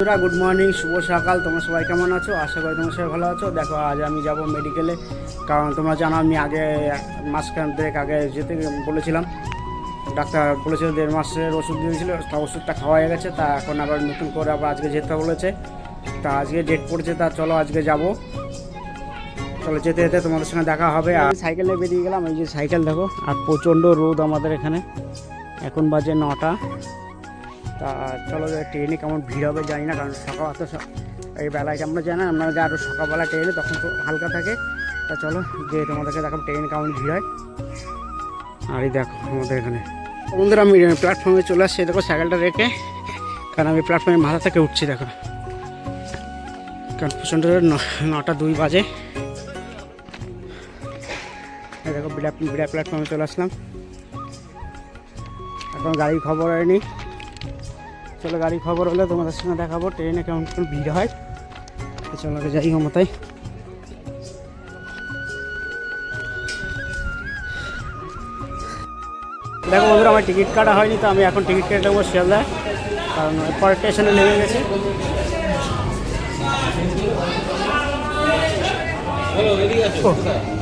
বন্ধুরা good morning শুভ সকাল। তোমরা সবাই কেমন আছো? আশা করি তোমরা সবাই ভালো আছো। দেখো, আজ আমি যাব মেডিকেলে কারণ তোমরা জানো, আমি আগে মাসখান ব্রেক আগে যেতে বলেছিলাম। ডাক্তার বলেছিল দেড় মাসের ওষুধ দিয়েছিল, তা ওষুধটা খাওয়া হয়ে গেছে, তা এখন আবার নতুন করে আবার আজকে যেতে বলেছে। তা আজকে ডেট পড়েছে, তা চলো আজকে যাব। চলো যেতে যেতে তোমাদের সঙ্গে দেখা হবে। আর সাইকেলে বেরিয়ে গেলাম, এই যে সাইকেল দেখো, আর প্রচণ্ড রোদ আমাদের এখানে। এখন বাজে নটা। তা চলো ট্রেনে কেমন ভিড় হবে জানি না, কারণ সকাল অত এই বেলায় আমরা জানি না আপনারা যে আরও সকালবেলা ট্রেনে, তখন তো হালকা থাকে। তা চলো যে তোমাদেরকে দেখাবো ট্রেনে কেমন ভিড় হয়। আর এই দেখো আমাদের এখানে। বন্ধুরা, আমি প্ল্যাটফর্মে চলে আসছি, দেখো সাইকেলটা রেখে। কারণ আমি প্ল্যাটফর্মের মাথা থেকে উঠছি, দেখো। কারণ প্রচণ্ড নটা দুই বাজে। দেখো বিড়া বিড়া প্ল্যাটফর্মে চলে আসলাম। এখন গাড়ির খবর হয়নি। চলো গাড়ি খবর হলে তোমাদের সঙ্গে দেখাবো, ট্রেনে কেমন কেমন ভিড় হয়। চলো যাই ক্ষমতায় দেখো বন্ধুরা, আমার টিকিট কাটা হয়নি, তো আমি এখন টিকিট কেটে নেব শিয়ালদায়, কারণ পরের স্টেশনে নেমে গেছে।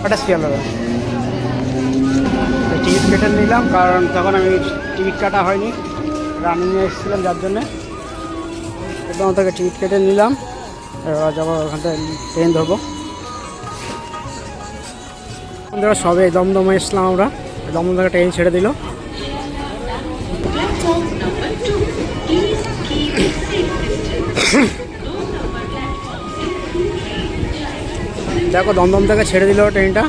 ওটা শিয়ালদা টিকিট কেটে নিলাম, কারণ তখন আমি টিকিট কাটা হয়নি। রানিংয়ে এসেছিলাম যার জন্যে। একদম থেকে টিকিট কেটে নিলাম। এবার যাব ওখান থেকে ট্রেন ধরবো। সবে দমদমে এসলাম আমরা। দমদম থেকে ট্রেন ছেড়ে দিল। দেখো, দমদম থেকে ছেড়ে দিল ট্রেনটা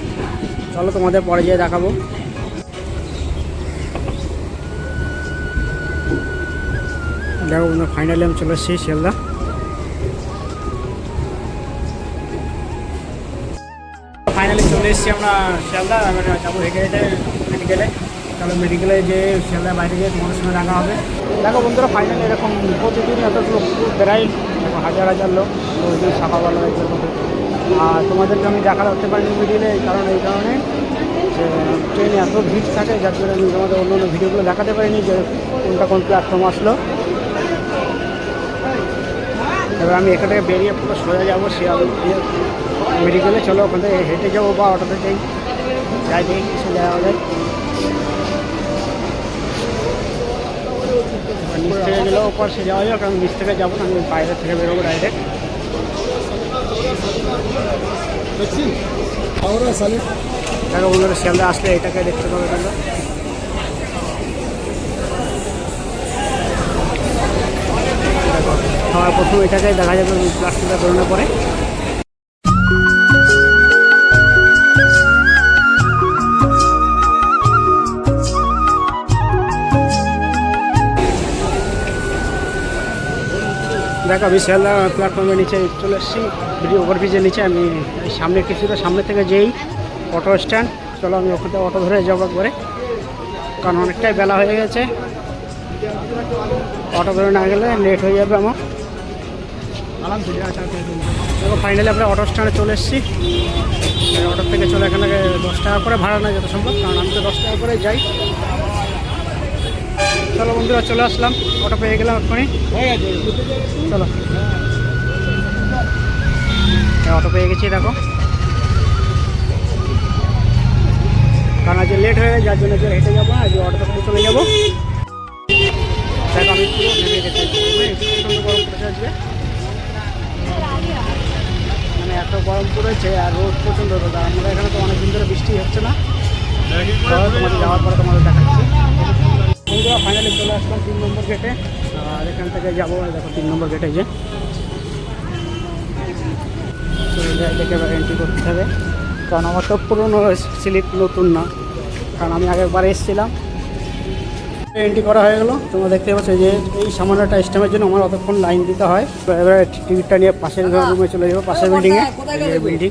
চলো তোমাদের পরে গিয়ে দেখাবো। দেখো বন্ধু ফাইনালি আমি চলে এসেছি শিয়ালদা ফাইনালি চলে এসেছি আমরা শিয়ালদা এবার যাব হেঁটে মেডিকেলে তাহলে মেডিকেলে যে শিয়ালদা বাইরে গিয়ে তোমাদের সঙ্গে দেখা হবে। দেখো বন্ধুরা ফাইনালি এরকম প্রতিদিন এতগুলো বেড়াই দেখো হাজার হাজার লোক প্রতিদিন এরকম আর তোমাদেরকে আমি দেখা করতে পারিনি মিডিলে কারণ এই কারণে যে ট্রেনে এত ভিড় থাকে, যার জন্য আমি তোমাদের অন্য অন্য ভিডিওগুলো দেখাতে পারিনি যে কোনটা কোন প্ল্যাটফর্ম আসলো। এবার আমি এখান থেকে বেরিয়ে পুরো সোজা যাব শিয়াল মেডিকেলে চলো ওখান থেকে হেঁটে যাব বা অটোতে যাই। যাই দেখি কিছু যাওয়া যায়। নিচ থেকে গেলেও ওপর সে যাওয়া যাক আমি নিচ থেকে যাব না আমি বাইরে থেকে বেরোবো ডাইরেক্ট দেখো বন্ধুরা শিয়ালদা আসলে এটাকে দেখতে পাবে তোমরা দেখো সবার প্রথম এটাকে দেখা যাবে প্লাস্টিকটা বেরোনোর পরে দেখো, আমি শিয়ালদা প্ল্যাটফর্মের নিচে চলে এসেছি। ভিডিও ওভারব্রিজের নিচে, আমি সামনে কিছুটা সামনে থেকে যেই অটো স্ট্যান্ড চলো আমি ওখান থেকে অটো ধরে যাব একবারে। কারণ অনেকটাই বেলা হয়ে গেছে। অটো ধরে না গেলে লেট হয়ে যাবে আমার। দেখো ফাইনালি আমরা অটো স্ট্যান্ডে চলে এসেছি। অটো থেকে চলে এখানে দশ টাকা করে ভাড়া নেয় যত সম্ভব, কারণ আমি তো দশ টাকা করে যাই। চলো বন্ধুরা, চলে আসলাম। অটো পেয়ে গেলাম এক্ষুনি। চলো। অটো পেয়ে গেছি, দেখো। কারণ আজ লেট হয়ে যার জন্য হেঁটে যাব আজ অটোতে করে চলে যাব। দেখো, আমি নেমে গেছি। আজকে মানে এত গরম পড়েছে আর রোদ প্রচণ্ড রোদ। আর আমাদের এখানে তো অনেকদিন ধরে বৃষ্টি হচ্ছে না। যাওয়ার পরে তোমাদের দেখাচ্ছি। বন্ধুরা ফাইনালি চলে আসলাম তিন নম্বর গেটে আর এখান থেকে যাব দেখো তিন নম্বর গেটে যে। দেখে এবার এন্ট্রি করতে হবে। কারণ আমার তো পুরোনো স্লিপ নতুন না। কারণ আমি আগেরবার এসেছিলাম। এন্ট্রি করা হয়ে গেলো। তোমরা দেখতে পাচ্ছ যে এই সামান্য একটা স্টেমের জন্য আমার অতক্ষণ লাইন দিতে হয়। তো এবারে টিকিটটা নিয়ে পাশের রুমে চলে যাব। পাশের বিল্ডিংয়ে বিল্ডিং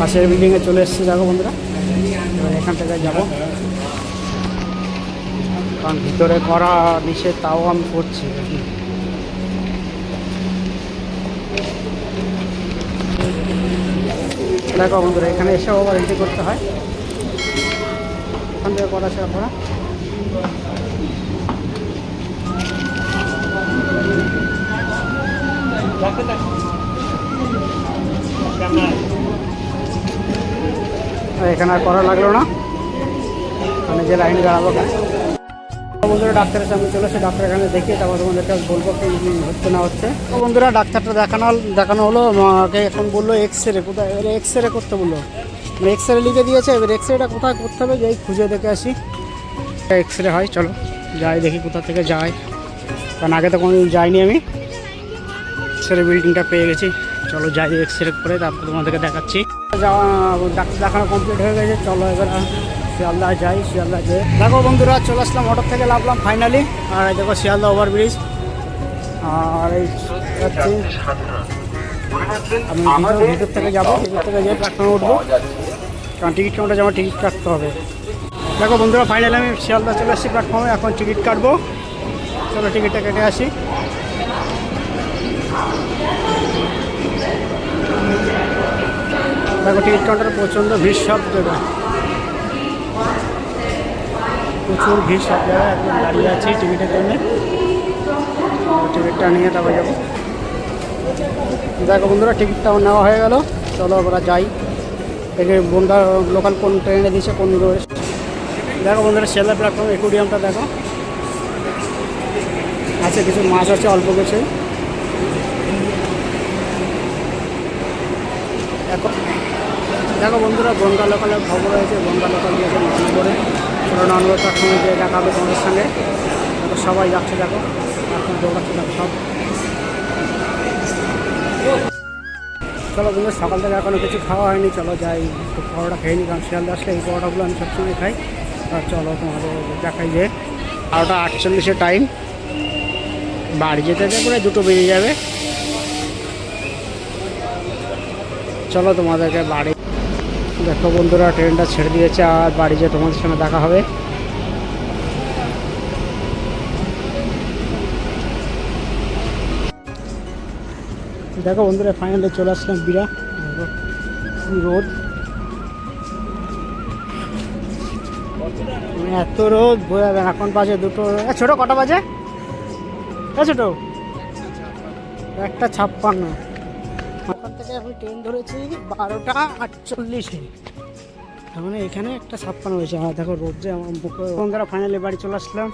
পাশের বিল্ডিংয়ে চলে এসেছি দেখো বন্ধুরা। এখান থেকে যাব। কারণ ভিতরে করা নিষেধ তাও আমি করছি। দেখো বন্ধুরা এখানে এসেও আবার এন্ট্রি করতে হয়। ওখান থেকে করা আছে আপনারা। এখানে আর করা লাগল না। আমি যে লাইন দাঁড়াবো বন্ধুরা, ডাক্তারের সামনে চলে এসে ডাক্তার এখানে দেখিয়ে তারপর তোমাদেরকে বলব কি হচ্ছে না হচ্ছে। বন্ধুরা, ডাক্তারটা দেখানো দেখানো হলো। আমাকে এখন বলল এক্স রে কোথায়? এক্স রে করতে বলল। এক্স রে লিখে দিয়েছে, এবার এক্স রেটা কোথায় করতে হবে, যাই খুঁজে দেখে আসি। এক্স রে হয়, চলো, যাই দেখি কোথা থেকে যাই কারণ আগে তো কোনোদিন যাইনি আমি। এক্স রে বিল্ডিংটা পেয়ে গেছি। চলো যাই এক্স রে করে তারপর তোমাদেরকে দেখাচ্ছি। যাওয়া, ডাক্তার দেখানো কমপ্লিট হয়ে গেছে, চলো এবার শিয়ালদা যাই, শিয়ালদা যে দেখো বন্ধুরা, চলে আসলাম অটো থেকে নামলাম ফাইনালি আর দেখো শিয়ালদা ওভারব্রিজ আর এই আমি ভিতর থেকে যাব ভিতর থেকে যেয়ে প্ল্যাটফর্মে উঠবো। কারণ টিকিট কাউন্টার যাওয়ার টিকিট কাটতে হবে। দেখো বন্ধুরা ফাইনালি আমি শিয়ালদা চলে আসছি প্ল্যাটফর্মে এখন টিকিট কাটবো। চলো টিকিটটা কেটে আসি। দেখো টিকিট কাউন্টারে প্রচণ্ড ভিড় সব জায়গায়। প্রচুর ভিড় সব জায়গায় একদম দাঁড়িয়ে আছি টিকিটের জন্য। টিকিটটা নিয়ে তারপর যাব। দেখো বন্ধুরা টিকিটটাও নেওয়া হয়ে গেল। চলো আমরা যাই। থেকে বন্ধা লোকাল কোন ট্রেনে দিয়েছে, কোন দেখো বন্ধুরা শিয়ালদা প্ল্যাটফর্ম একুডিয়ামটা দেখো। আছে কিছু মাছ আছে, অল্প কিছু। এখন দেখো বন্ধুরা, বনগা লোকালের খবর হয়েছে বনগা লোকাল দিয়েছে নভেম্বরে ছোটো নভেম্বর প্ল্যাটফর্মে যে দেখা হবে তোমাদের সঙ্গে। সবাই যাচ্ছে, দেখো। এখন দৌড়াচ্ছে দেখো সব। চলো বন্ধু, সকাল থেকে এখনও কিছু খাওয়া হয়নি, চলো যাই। একটু পরোটা খেয়ে নিই, কারণ শিয়ালদা আসলে এই পরোটাগুলো আমি সবসময় খাই। আর চলো তোমাদের দেখাই যে, বারোটা আটচল্লিশের টাইম বাড়ি যেতে যেতে প্রায় দুটো বেরিয়ে যাবে। চলো তোমাদেরকে বাড়ি দেখো বন্ধুরা ট্রেনটা ছেড়ে দিয়েছে, আর বাড়ি যেয়ে তোমাদের সঙ্গে দেখা হবে। দেখো বন্ধুরা ফাইনালে চলে আসলাম বিরা রোদ। মানে এত রোদ, বোঝা যায় এখন বাজে দুটো ছোট, কটা বাজে? ছোট। একটা ছাপ্পান্ন। ওখান থেকে আমি ট্রেন ধরেছি বারোটা আটচল্লিশে। তার মানে এখানে একটা ছাপ্পান্ন হয়েছে। আর দেখো, রোদ যে আমার বন্ধুরা ফাইনালি বাড়ি চলে আসলাম।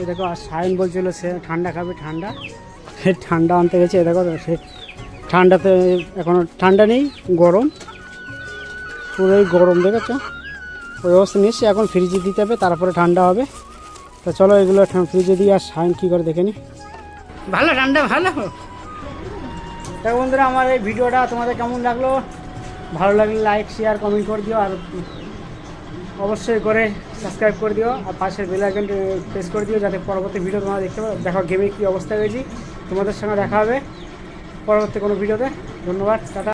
এই দেখো, আর সায়ন বলছিল সে, ঠান্ডা খাবে, ঠান্ডা। ঠান্ডা আনতে গেছে দেখো সে ঠান্ডাতে এখনও ঠান্ডা নেই গরম। পুরোই গরম দেখেছ? ওই অবস্থা নিয়ে এখন ফ্রিজে দিতে হবে তারপরে ঠান্ডা হবে। তো চলো এগুলো ফ্রিজে দিয়ে আর সাইন কী করে দেখে নি। ভালো ঠান্ডা ভালো। দেখো বন্ধুরা আমার এই ভিডিওটা তোমাদের কেমন লাগল? ভালো লাগলে লাইক শেয়ার কমেন্ট করে দিও আর অবশ্যই করে সাবস্ক্রাইব করে দিও আর পাশের বেল আইকন প্রেস করে দিও যাতে পরবর্তী ভিডিও তোমরা দেখতে পারো। দেখো গেমে কী অবস্থা হয়েছি। তোমাদের সঙ্গে দেখা হবে পরবর্তী কোনো ভিডিওতে। ধন্যবাদ টাটা।